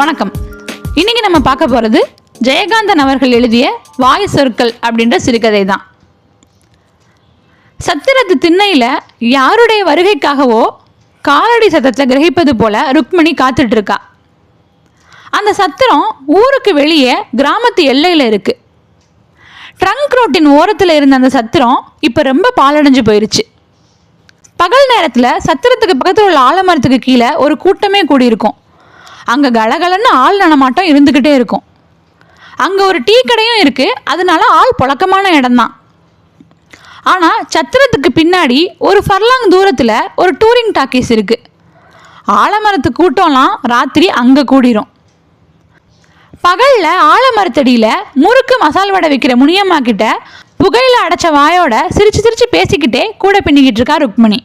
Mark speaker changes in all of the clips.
Speaker 1: வணக்கம். இன்னைக்கு நம்ம பார்க்க போகிறது ஜெயகாந்தன் அவர்கள் எழுதிய வாயு சொற்கள் அப்படின்ற சிறுகதை தான் சத்திரத்து திண்ணையில் யாருடைய வருகைக்காகவோ காலடி சத்தத்தை கிரகிப்பது போல ருக்மணி காத்துட்ருக்கா. அந்த சத்திரம் ஊருக்கு வெளியே கிராமத்து எல்லையில் இருக்கு. ட்ரங்க் ரோட்டின் ஓரத்தில் இருந்த அந்த சத்திரம் இப்போ ரொம்ப பாலடைஞ்சு போயிருச்சு. பகல் நேரத்தில் சத்திரத்துக்கு பக்கத்தில் உள்ள ஆலமரத்துக்கு கீழே ஒரு கூட்டமே கூடியிருக்கும். அங்கே கலகலன்னு ஆள் நடமாட்டம் இருந்துக்கிட்டே இருக்கும். அங்கே ஒரு டீ கடையும் இருக்குது அதனால ஆள் புழக்கமான இடம்தான். ஆனால் சத்திரத்துக்கு பின்னாடி ஒரு ஃபர்லாங் தூரத்தில் ஒரு டூரிங் டாக்கீஸ் இருக்குது ஆலமரத்து கூட்டம்லாம் ராத்திரி அங்கே கூடிரும். பகலில் ஆலமரத்தடியில் முறுக்கு மசால் வடை விற்கிற முனியம்மா கிட்ட புகையில் அடைச்ச வாயோட சிரிச்சு சிரிச்சு பேசிக்கிட்டே கூட பின்னிக்கிட்டு இருக்கா ருக்மிணி.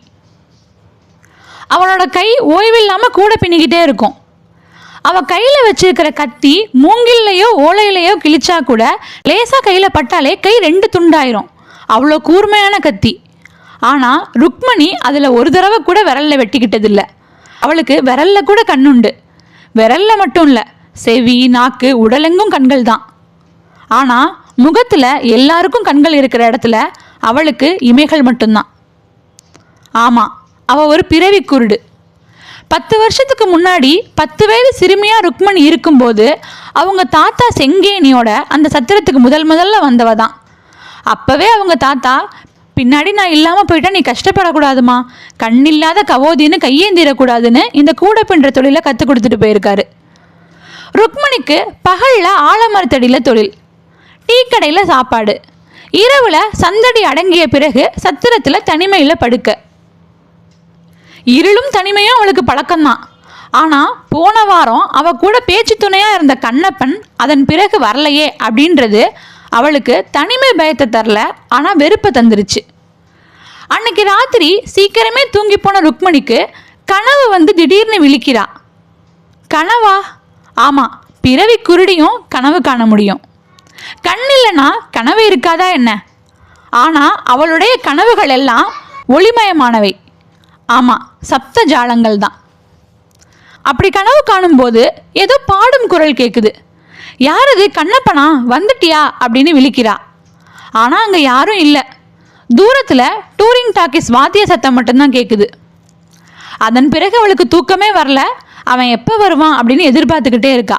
Speaker 1: அவளோட கை ஓய்வில்லாமல் கூட பின்னிக்கிட்டே இருக்கும். அவ கையில வச்சிருக்கிற கத்தி மூங்கில்லையோ ஓலையிலையோ கிழிச்சா கூட லேசா கையில பட்டாலே கை ரெண்டு துண்டாயிரும். அவ்வளோ கூர்மையான கத்தி. ஆனா ருக்மணி அதுல ஒரு தடவை கூட விரல்ல வெட்டிக்கிட்டதில்ல. அவளுக்கு விரல்ல கூட கண்ணுண்டு. விரல்ல மட்டும் இல்ல செவி நாக்கு உடலெங்கும் கண்கள் தான் ஆனா முகத்துல எல்லாருக்கும் கண்கள் இருக்கிற இடத்துல அவளுக்கு இமைகள் மட்டும்தான். ஆமா அவ ஒரு பிறவி குருடு. பத்து வருஷத்துக்கு முன்னாடி பத்து வயது சிறுமியாக ருக்மணி இருக்கும்போது அவங்க தாத்தா செங்கேனியோட அந்த சத்திரத்துக்கு முதல் முதல்ல வந்தவ தான் அப்போவே அவங்க தாத்தா பின்னாடி நான் இல்லாமல் போயிட்டா நீ கஷ்டப்படக்கூடாதுமா. கண்ணில்லாத கவோதின்னு கையேந்திரக்கூடாதுன்னு இந்த கூடை பின்ற தொழிலை கற்றுக் கொடுத்துட்டு போயிருக்காரு. ருக்மணிக்கு பகலில் ஆலமரத்தடியில் தொழில் டீ கடையில் சாப்பாடு இரவில் சந்தடி அடங்கிய பிறகு சத்திரத்தில் தனிமையில் படுக்க. இருளும் தனிமையும் அவளுக்கு பழக்கம்தான். ஆனால் போன வாரம் அவ கூட பேச்சு துணையாக இருந்த கண்ணப்பன் அதன் பிறகு வரலையே அப்படின்றது அவளுக்கு தனிமை பயத்தை தரல ஆனால் வெறுப்பை தந்துருச்சு. அன்னைக்கு ராத்திரி சீக்கிரமே தூங்கி போன ருக்மணிக்கு கனவு வந்து திடீர்னு விழிக்கிறா. கனவா? ஆமாம் பிறவி குருடியும் கனவு காண முடியும். கண் இல்லைன்னா கனவு இருக்காதா என்ன? ஆனால் அவளுடைய கனவுகள் எல்லாம் ஒளிமயமானவை. ஆமாம் சப்த ஜாலங்கள் தான் அப்படி கனவு காணும்போது ஏதோ பாடும் குரல் கேட்குது யார் அது? கண்ணப்பனா? வந்துட்டியா? அப்படின்னு விழிக்கிறா. ஆனால் அங்கே யாரும் இல்லை. தூரத்தில் டூரிங் டாக்கிஸ் வாத்திய சத்தம் மட்டும்தான் கேட்குது அதன் பிறகு அவளுக்கு தூக்கமே வரல. அவன் எப்போ வருவான் அப்படின்னு எதிர்பார்த்துக்கிட்டே இருக்கா.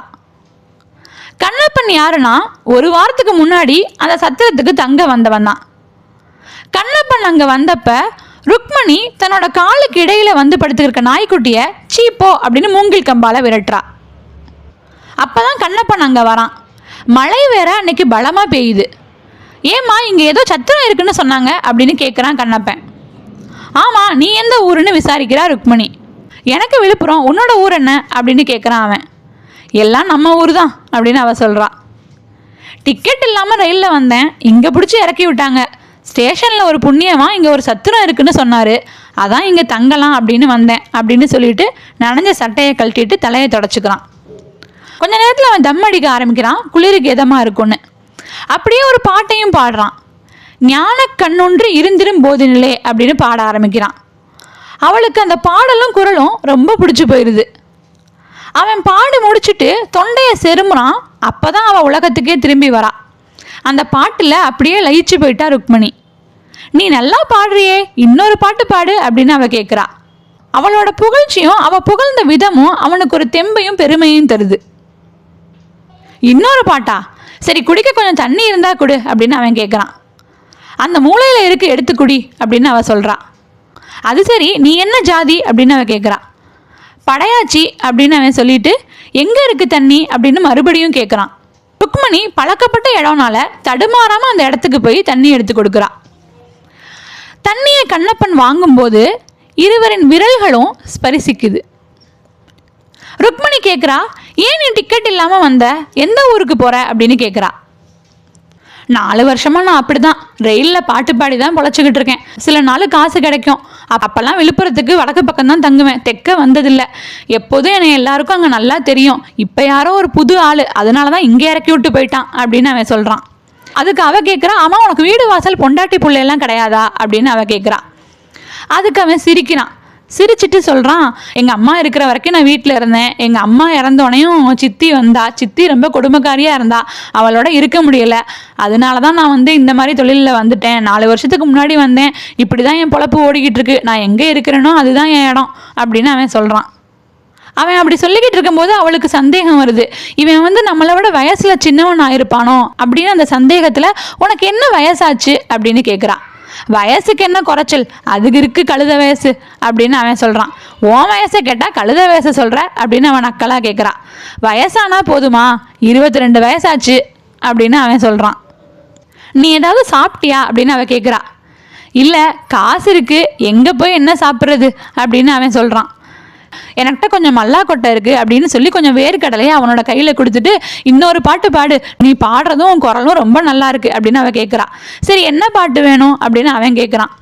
Speaker 1: கண்ணப்பன் யாருன்னா ஒரு வாரத்துக்கு முன்னாடி அந்த சத்திரத்துக்கு தங்க வந்தவன் தான். கண்ணப்பன் அங்கே வந்தப்ப ருக்மணி தன்னோட காலுக்கு இடையில வந்து படுத்துருக்க நாய்க்குட்டியை சீப்போ அப்படின்னு மூங்கில் கம்பால விரட்டுறா. அப்பதான் கண்ணப்பன் அங்க வரான். மழை வேற அன்னைக்கு பலமாக பெய்யுது. ஏம்மா இங்கே ஏதோ சத்திரம் இருக்குன்னு சொன்னாங்க அப்படின்னு கேட்குறான் கண்ணப்பன். ஆமாம் நீ எந்த ஊருன்னு விசாரிக்கிறா ருக்மணி. எனக்கு விழுப்புரம் உன்னோட ஊர் என்ன? அப்படின்னு கேட்குறான் அவன். எல்லாம் நம்ம ஊர் தான் அப்படின்னு அவ சொல்கிறா டிக்கெட் இல்லாமல் ரயிலில் வந்தேன் இங்கே பிடிச்சி இறக்கி விட்டாங்க. ஸ்டேஷனில் ஒரு புண்ணியமாக இங்கே ஒரு சத்திரம் இருக்குன்னு சொன்னார். அதான் இங்கே தங்கலாம் அப்படின்னு வந்தேன் அப்படின்னு சொல்லிட்டு நனைஞ்ச சட்டையை கழட்டிட்டு தலையை தொடச்சிக்கிறான். கொஞ்ச நேரத்தில் அவன் தம் அடிக்க ஆரம்பிக்கிறான். குளிருக்கு இதமாக இருக்கும்னு. அப்படியே ஒரு பாட்டையும் பாடுறான். ஞான கண்ணொன்று இருந்திரும் போதினிலே அப்படின்னு பாட ஆரம்பிக்கிறான். அவளுக்கு அந்த பாடலும் குரலும் ரொம்ப பிடிச்சி போயிடுது அவன் பாடி முடிச்சுட்டு தொண்டையை செருமுறான். அப்பதான் அவள் உலகத்துக்கே திரும்பி வரா. அந்த பாட்டில் அப்படியே லயிச்சு போயிட்டா ருக்மணி. நீ நல்லா பாடுறியே இன்னொரு பாட்டு பாடு அப்படின்னு அவ கேட்குறா அவளோட புகழ்ச்சியும் அவள் புகழ்ந்த விதமும் அவனுக்கு ஒரு தெம்பையும் பெருமையும் தருது. இன்னொரு பாட்டா? சரி குடிக்க கொஞ்சம் தண்ணி இருந்தா கொடு அப்படின்னு அவன் கேட்குறான் அந்த மூலையில் இருக்கு எடுத்து குடி அப்படின்னு அவ சொல்கிறா அது சரி நீ என்ன ஜாதி? அப்படின்னு அவன் கேட்குறா படையாச்சி அப்படின்னு அவன் சொல்லிட்டு எங்கே இருக்கு தண்ணி? அப்படின்னு மறுபடியும் கேட்குறான் ருக்மணி பழக்கப்பட்ட இடம்னால தடுமாறாமல் அந்த இடத்துக்கு போய் தண்ணி எடுத்து கொடுக்குறா. தண்ணியை கண்ணப்பன் வாங்கும்போது இருவரின் விரல்களும் ஸ்பரிசிக்குது. ருக்மணி கேட்குறா ஏன் நீ டிக்கெட் இல்லாமல் வந்த? எந்த ஊருக்கு போகிற அப்படின்னு கேட்குறா நாலு வருஷமா நான் அப்படிதான். ரயிலில் பாட்டு பாடி தான் பொழைச்சிக்கிட்டு இருக்கேன். சில நாள் காசு கிடைக்கும். அப்ப- அப்பெல்லாம் விழுப்புரத்துக்கு வடக்கு பக்கம் தான் தங்குவேன். தெற்க வந்ததில்லை. எப்போதும் என்னை எல்லாருக்கும் அங்கே நல்லா தெரியும். இப்போ யாரோ ஒரு புது ஆள். அதனால தான் இங்கே இறக்கி விட்டு போயிட்டான் அப்படின்னு அவன் சொல்கிறான் அதுக்கு அவ கேட்குறா ஆமாம் உனக்கு வீடு வாசல் பொண்டாட்டி பிள்ளையெல்லாம் கிடையாதா? அப்படின்னு அவ கேட்குறான் அதுக்கு அவன் சிரிக்கிறான். சிரிச்சிட்டு சொல்கிறான் எங்கள் அம்மா இருக்கிற வரைக்கும் நான் வீட்டில் இருந்தேன். எங்கள் அம்மா இறந்தோடனையும் சித்தி வந்தா சித்தி ரொம்ப கொடுமைக்காரியாக இருந்தா அவளோட இருக்க முடியலை. அதனால தான் நான் வந்து இந்த மாதிரி தொழிலில் வந்துட்டேன். நாலு வருஷத்துக்கு முன்னாடி வந்தேன். இப்படி தான் என் பொழப்பு ஓடிக்கிட்டு இருக்கு. நான் எங்கே இருக்கிறேனோ அதுதான் என் இடம் அப்படின்னு அவன் சொல்கிறான் அவன் அப்படி சொல்லிக்கிட்டு இருக்கும்போது அவளுக்கு சந்தேகம் வருது. இவன் வந்து நம்மளை விட வயசில் சின்னவன் ஆயிருப்பானோ அப்படின்னு அந்த சந்தேகத்தில் உனக்கு என்ன வயசாச்சு? அப்படின்னு கேட்குறான் வயசுக்கு என்ன குறைச்சல்? அதுக்கு இருக்கு கழுத வயசு அப்படின்னு அவன் சொல்கிறான் உன் வயசை கேட்டால் கழுத வயசை சொல்கிற அப்படின்னு அவன் நக்கலாக கேட்குறான் வயசானா போதுமா? இருபத்தி ரெண்டு வயசாச்சு அப்படின்னு அவன் சொல்கிறான் நீ ஏதாவது சாப்பிட்டியா? அப்படின்னு அவன் கேட்குறா இல்லை காசு இருக்குது எங்கே போய் என்ன சாப்பிட்றது? அப்படின்னு அவன் சொல்கிறான் எனக்கிட்ட கொஞ்சம் மல்லா கொட்டை இருக்கு அப்படின்னு சொல்லி கொஞ்சம் வேர்க்கடலையை அவனோட கையில் கொடுத்துட்டு இன்னொரு பாட்டு பாடு. நீ பாடுறதும் உன் குரலும் ரொம்ப நல்லா இருக்கு அப்படின்னு அவன் கேட்குறான் சரி என்ன பாட்டு வேணும்? அப்படின்னு அவன் கேட்குறான்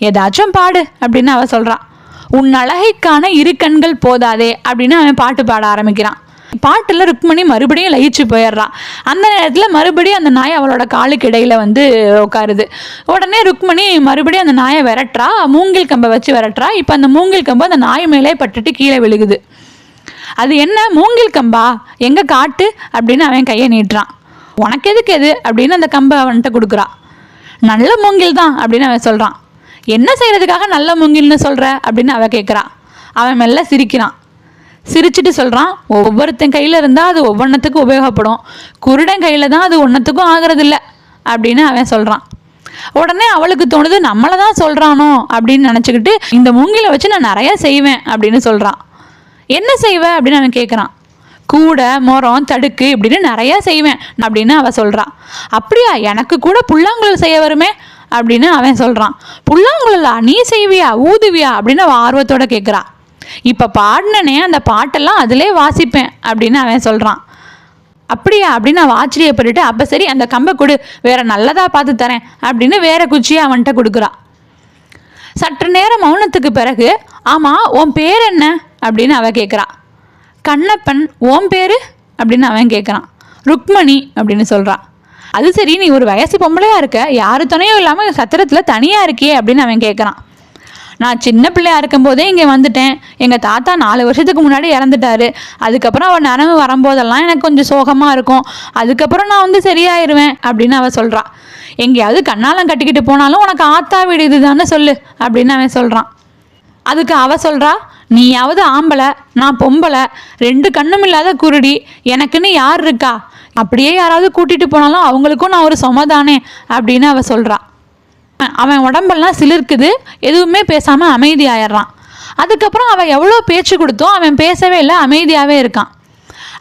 Speaker 1: ஏதாச்சும் பாடு அப்படின்னு அவன் சொல்கிறான் உன் அழகைக்கான இரு கண்கள் போதாதே அப்படின்னு அவன் பாட்டு பாட ஆரம்பிக்கிறான். பாட்டில் ருக்மணி மறுபடியும் லயிச்சு போயிடுறான் அந்த நேரத்தில் மறுபடியும் அந்த நாய் அவளோட காலுக்கு இடையில வந்து உட்காருது உடனே ருக்மணி மறுபடியும் அந்த நாயை விரட்டுறா. மூங்கில் கம்பை வச்சு விரட்டுறா. இப்போ அந்த மூங்கில் கம்பு அந்த நாய் மேலே பட்டுட்டு கீழே விழுகுது. அது என்ன? மூங்கில் கம்பா? எங்கே காட்டு? அப்படின்னு அவன் கையை நீட்டுறான். உனக்கு எதுக்கு எது அப்படின்னு அந்த கம்பை அவன்கிட்ட கொடுக்குறா. நல்ல மூங்கில் தான் அப்படின்னு அவன் சொல்கிறான் என்ன செய்கிறதுக்காக நல்ல மூங்கில்னு சொல்கிற அப்படின்னு அவன் கேட்குறான் அவன் மெல்ல சிரிக்கிறான். சிரிச்சுட்டு சொல்கிறான் ஒவ்வொருத்தன் கையில் இருந்தால் அது ஒவ்வொன்றத்துக்கும் உபயோகப்படும். குருடன் கையில் தான் அது ஒன்றத்துக்கும் ஆகிறதில்ல அப்படின்னு அவன் சொல்கிறான் உடனே அவளுக்கு தோணுது நம்மளை தான் சொல்கிறானோ அப்படின்னு நினச்சிக்கிட்டு இந்த மூங்கில வச்சு நான் நிறையா செய்வேன் அப்படின்னு சொல்கிறான் என்ன செய்வ அப்படின்னு அவன் கேட்குறான் கூடை முறம் தடுக்கு இப்படின்னு நிறையா செய்வேன் அப்படின்னு அவள் சொல்கிறான் அப்படியா எனக்கு கூட புல்லாங்குழல் செய்ய வருமே அப்படின்னு அவன் சொல்கிறான் புல்லாங்குழலா நீ செய்வியா ஊதுவியா அப்படின்னு அவள் ஆர்வத்தோட கேட்குறான் இப்போ பாடினனே அந்த பாட்டெல்லாம் அதிலே வாசிப்பேன் அப்படின்னு அவன் சொல்கிறான் அப்படியா? அப்படின்னு அவன் ஆச்சரியப்பட்டுட்டு அப்போ சரி அந்த கம்பை கொடு வேற நல்லதாக பார்த்து தரேன் அப்படின்னு வேற குச்சியை அவன்கிட்ட கொடுக்குறா. சற்று நேரம் மௌனத்துக்கு பிறகு ஆமாம் உன் பேர் என்ன? அப்படின்னு அவன் கேட்குறா கண்ணப்பன் ஓம் பேர்? அப்படின்னு அவன் கேட்குறான் ருக்மணி அப்படின்னு சொல்கிறான் அது சரி நீ ஒரு வயசு பொம்பளையாக இருக்க யாரு துணையும் இல்லாமல் சத்திரத்தில் தனியாக இருக்கியே அப்படின்னு அவன் கேட்குறான் நான் சின்ன பிள்ளையா இருக்கும்போதே இங்கே வந்துட்டேன். எங்கள் தாத்தா நாலு வருஷத்துக்கு முன்னாடி இறந்துட்டாரு. அதுக்கப்புறம் அவள் நனவு வரும்போதெல்லாம் எனக்கு கொஞ்சம் சோகமாக இருக்கும். அதுக்கப்புறம் நான் வந்து சரியாயிருவேன் அப்படின்னு அவன் சொல்கிறான் எங்கேயாவது கண்ணாலம் கட்டிக்கிட்டு போனாலும் உனக்கு ஆத்தா வீடு இதுதானே சொல்லு அப்படின்னு அவன் சொல்கிறான் அதுக்கு அவ சொல்கிறா நீயாவது ஆம்பளை நான் பொம்பளை ரெண்டு கண்ணும் இல்லாத குருடி எனக்குன்னு யார் இருக்கா? அப்படியே யாராவது கூட்டிகிட்டு போனாலும் அவங்களுக்கும் நான் ஒரு சொமதானே அப்படின்னு அவ சொல்கிறா அவன் உடம்பெல்லாம் சிலிர்க்குது எதுவுமே பேசாமல் அமைதியாயிடுறான். அதுக்கப்புறம் அவன் எவ்வளோ பேச்சு கொடுத்தோம் அவன் பேசவே இல்லை அமைதியாகவே இருக்கான்.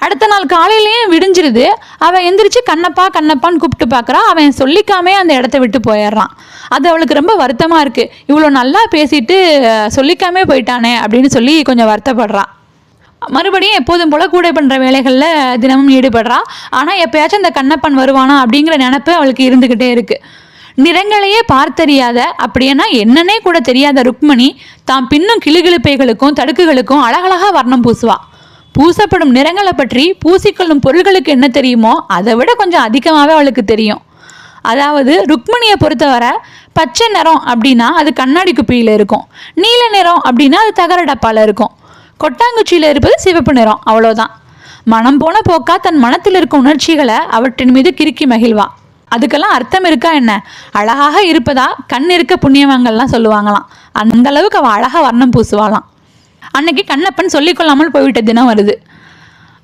Speaker 1: அடுத்த நாள் காலையிலேயும் விடிஞ்சிருது அவன் எந்திரிச்சு கண்ணப்பா கண்ணப்பான்னு கூப்பிட்டு பார்க்குறா அவன் சொல்லிக்காமே அந்த இடத்த விட்டு போயிடுறான். அது அவளுக்கு ரொம்ப வருத்தமாக இருக்குது இவ்வளோ நல்லா பேசிட்டு சொல்லிக்காமே போயிட்டானே அப்படின்னு சொல்லி கொஞ்சம் வருத்தப்படுறான் மறுபடியும் எப்போதும் போல கூடை பண்ணுற வேலைகளில் தினமும் ஈடுபடுறா. ஆனால் எப்பயாச்சும் இந்த கண்ணப்பன் வருவானா அப்படிங்கிற நினப்பு அவளுக்கு இருந்துக்கிட்டே இருக்குது நிறங்களையே பார்த்தறியாத அப்படின்னா என்னன்னே கூட தெரியாத ருக்மணி தாம் பின்னும் கிளுகிழுப்பைகளுக்கும் தடுக்குகளுக்கும் அழகழகா வர்ணம் பூசுவா. பூசப்படும் நிறங்களை பற்றி பூசிக்கொள்ளும் பொருள்களுக்கு என்ன தெரியுமோ அதை விட கொஞ்சம் அதிகமாகவே அவளுக்கு தெரியும். அதாவது ருக்மணியை பொறுத்தவரை பச்சை நிறம் அப்படின்னா அது கண்ணாடி குப்பியில் இருக்கும். நீல நிறம் அப்படின்னா அது தகர டப்பாவில் இருக்கும். கொட்டாங்குச்சியில் இருப்பது சிவப்பு நிறம் அவ்வளோதான் மனம் போன போக்கா தன் மனத்தில் இருக்கும் உணர்ச்சிகளை அவற்றின் மீது கிறுக்கி மகிழ்வா. அதுக்கெல்லாம் அர்த்தம் இருக்கா என்ன? அழகாக இருப்பதா? கண் இருக்க புண்ணியவங்கள்லாம் சொல்லுவாங்களாம். அந்த அளவுக்கு அவள் அழகாக வர்ணம் பூசுவாளாம். அன்னைக்கு கண்ணப்பன் சொல்லிக்கொள்ளாமல் போய்விட்ட தினம் வருது.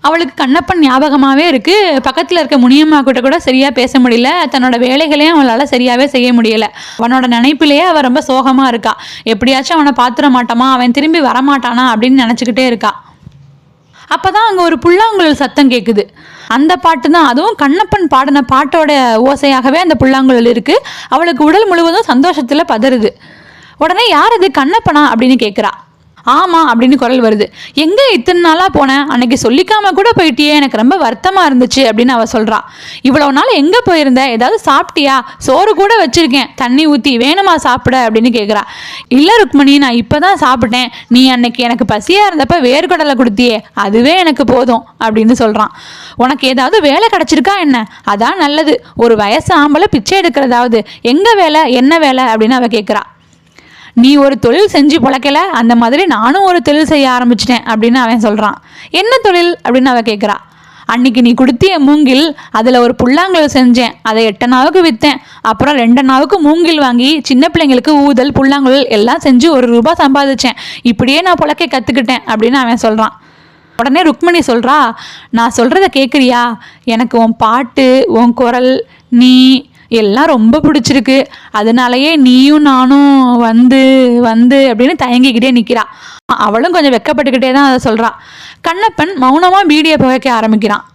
Speaker 1: அவளுக்கு கண்ணப்பன் ஞாபகமாகவே இருக்குது பக்கத்தில் இருக்க முனியம்மா கிட்ட கூட சரியாக பேச முடியல. தன்னோட வேலைகளையும் அவளால் சரியாகவே செய்ய முடியல. அவனோட நினைப்பிலேயே அவள் ரொம்ப சோகமாக இருக்கா. எப்படியாச்சும் அவனை பார்த்துட மாட்டாமா அவன் திரும்பி வரமாட்டானா? அப்படின்னு நினச்சிக்கிட்டே இருக்கா. அப்போ தான் அங்கே ஒரு புல்லாங்குழல் சத்தம் கேட்குது அந்த பாட்டு தான். அதுவும் கண்ணப்பன் பாடின பாட்டோட ஓசையாகவே அந்த புல்லாங்குழல் இருக்குது அவளுக்கு உடல் முழுவதும் சந்தோஷத்தில் பதறுது. உடனே யார் இது கண்ணப்பனா? அப்படின்னு கேட்குறா ஆமாம் அப்படின்னு குரல் வருது. எங்கே இத்தனை நாளாக போனேன் அன்னைக்கு சொல்லிக்காம கூட போயிட்டியே எனக்கு ரொம்ப வருத்தமாக இருந்துச்சு அப்படின்னு அவள் சொல்கிறான் இவ்வளோ நாள் எங்கே போயிருந்த? ஏதாவது சாப்பிட்டியா? சோறு கூட வச்சுருக்கேன். தண்ணி ஊற்றி வேணுமா சாப்பிட? அப்படின்னு கேட்குறா இல்லை ருக்மணி நான் இப்போ தான் சாப்பிட்டேன். நீ அன்னைக்கு எனக்கு பசியாக இருந்தப்ப வேர்க்கடலை கொடுத்தியே. அதுவே எனக்கு போதும் அப்படின்னு சொல்கிறான் உனக்கு ஏதாவது வேலை கிடச்சிருக்கா என்ன? அதான் நல்லது. ஒரு வயசு ஆம்பளை பிச்சை எடுக்கிறதாவது. எங்கே வேலை? என்ன வேலை? அப்படின்னு அவள் கேட்குறா நீ ஒரு தொழில் செஞ்சு பிழைக்கல அந்த மாதிரி நானும் ஒரு தொழில் செய்ய ஆரம்பிச்சிட்டேன் அப்படின்னு அவன் சொல்கிறான் என்ன தொழில்? அப்படின்னு அவன் கேட்குறா அன்னைக்கு நீ கொடுத்திய மூங்கில் அதில் ஒரு புல்லாங்குழல் செஞ்சேன். அதை எட்டனாவுக்கு விற்றேன் அப்புறம் ரெண்டனாவுக்கு மூங்கில் வாங்கி சின்ன பிள்ளைங்களுக்கு ஊதல் புல்லாங்குழல் எல்லாம் செஞ்சு ஒரு ரூபா சம்பாதிச்சேன். இப்படியே நான் புழக்க கற்றுக்கிட்டேன் அப்படின்னு அவன் சொல்கிறான் உடனே ருக்மணி சொல்கிறா நான் சொல்கிறத கேட்குறியா எனக்கு உன் பாட்டு உன் குரல் நீ எல்லாம் ரொம்ப பிடிச்சிருக்கு. அதனாலயே நீயும் நானும் வந்து வந்து அப்படின்னு தயங்கிக்கிட்டே நிற்கிறா அவளும் கொஞ்சம் வெக்கப்பட்டுக்கிட்டே தான் அதை சொல்கிறா கண்ணப்பன் மௌனமாக பீடியை புகைக்க ஆரம்பிக்கிறான்.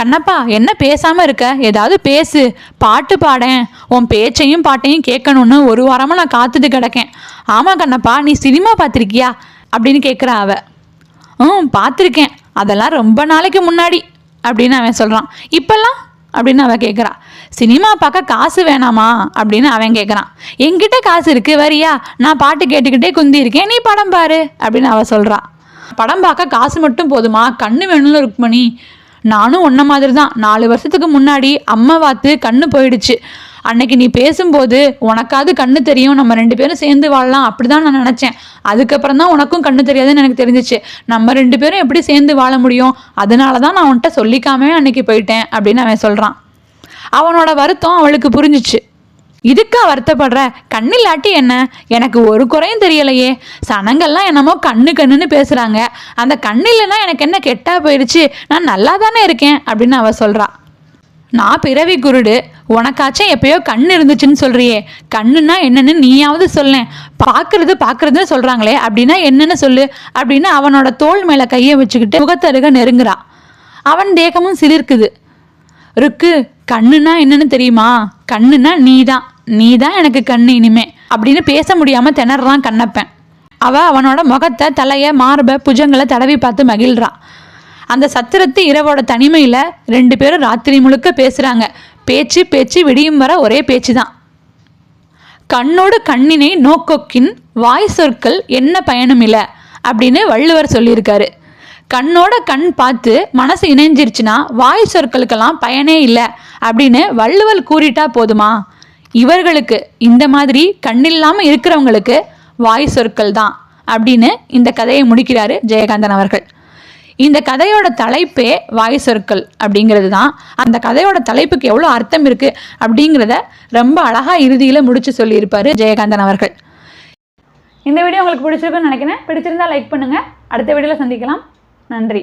Speaker 1: கண்ணப்பா என்ன பேசாமல் இருக்க? ஏதாவது பேசு. பாட்டு பாடேன். உன் பேச்சையும் பாட்டையும் கேட்கணும்னு ஒரு வாரமாக நான் காத்துட்டு கிடக்கேன். ஆமாம் கண்ணப்பா நீ சினிமா பார்த்துருக்கியா? அப்படின்னு கேட்குறா அவ. ம் பார்த்துருக்கேன். அதெல்லாம் ரொம்ப நாளைக்கு முன்னாடி அப்படின்னு அவன் சொல்கிறான் இப்போல்லாம் அப்படின்னு அவன் கேட்குறான் சினிமா பார்க்க காசு வேணாமா? அப்படின்னு அவன் கேட்குறான் என்கிட்ட காசு இருக்கு வரியா? நான் பாட்டு கேட்டுக்கிட்டே குந்தி இருக்கேன் நீ படம் பாரு. அப்படின்னு அவ சொல்கிறான் படம் பார்க்க காசு மட்டும் போதுமா? கண்ணு வேணும்னு ருக்மணி. நானும் ஒன்ன மாதிரி தான் நாலு வருஷத்துக்கு முன்னாடி அம்மா வாத்து கண்ணு போயிடுச்சு. அன்னைக்கு நீ பேசும்போது உனக்காவது கண்ணு தெரியும் நம்ம ரெண்டு பேரும் சேர்ந்து வாழலாம் அப்படிதான் நான் நினச்சேன். அதுக்கப்புறம் தான் உனக்கும் கண்ணு தெரியாதுன்னு எனக்கு தெரிஞ்சிச்சு. நம்ம ரெண்டு பேரும் எப்படி சேர்ந்து வாழ முடியும்? அதனால தான் நான் உன்கிட்ட சொல்லிக்காமே அன்னைக்கு போயிட்டேன் அப்படின்னு அவன் சொல்கிறான் அவனோட வருத்தம் அவளுக்கு புரிஞ்சிச்சு. இதுக்கா வருத்தப்படுற? கண்ணில்லாட்டி என்ன? எனக்கு ஒரு குறையும் தெரியலையே. சனங்கள்லாம் என்னமோ கண்ணு கண்ணுன்னு பேசுகிறாங்க அந்த கண்ணு இல்லைன்னா எனக்கு என்ன கெட்டா போயிடுச்சு நான் நல்லா தானே இருக்கேன் அப்படின்னு அவ சொல்கிறாள் நான் பிறவி குருடு. உனக்காச்சும் எப்பயோ கண் இருந்துச்சுன்னு சொல்றியே. கண்ணுன்னா என்னன்னு நீயாவது சொல்லேன். பார்க்கறது பார்க்கறதுன்னு சொல்கிறாங்களே அப்படின்னா என்னன்னு சொல்லு. அப்படின்னு அவனோட தோல் மேலே கையை வச்சுக்கிட்டு முகத்தருக நெருங்குறா. அவன் தேகமும் சிலிர்க்குது. ருக்கு கண்ணுன்னா என்னன்னு தெரியுமா? கண்ணுன்னா நீ தான் நீ தான் எனக்கு கண்ணு இனிமே. அப்படின்னு பேச முடியாம திணறான் கண்ணப்பன். அவ அவனோட முகத்தை தலைய மார்பை புஜங்களை தடவி பார்த்து மகிழ்றான் அந்த சத்திரத்து இரவோட தனிமையில் ரெண்டு பேரும் ராத்திரி முழுக்க பேசுகிறாங்க பேச்சு பேச்சு விடியும் வர ஒரே பேச்சு தான். கண்ணோடு கண்ணினை நோக்கொக்கின் வாய் சொற்கள் என்ன பயனும் இல்லை அப்படின்னு வள்ளுவர் சொல்லியிருக்காரு. கண்ணோட கண் பார்த்து மனசு இணைஞ்சிருச்சுன்னா வாய் சொற்களுக்கெல்லாம் பயனே இல்லை அப்படின்னு வள்ளுவல் கூறிட்டா போதுமா? இவர்களுக்கு இந்த மாதிரி கண்ணில்லாமல் இருக்கிறவங்களுக்கு வாய் சொற்கள் தான் அப்படின்னு இந்த கதையை முடிக்கிறாரு ஜெயகாந்தன் அவர்கள். இந்த கதையோட தலைப்பே வாய் சொற்கள் அப்படிங்கிறது தான் அந்த கதையோட தலைப்புக்கு எவ்வளோ அர்த்தம் இருக்குது அப்படிங்கிறத ரொம்ப அழகாக இறுதியில் முடிச்சு சொல்லியிருப்பார் ஜெயகாந்தன் அவர்கள். இந்த வீடியோ உங்களுக்கு பிடிச்சிருக்குன்னு நினைக்கிறேன். பிடிச்சிருந்தா லைக் பண்ணுங்கள் அடுத்த வீடியோவில் சந்திக்கலாம். நன்றி.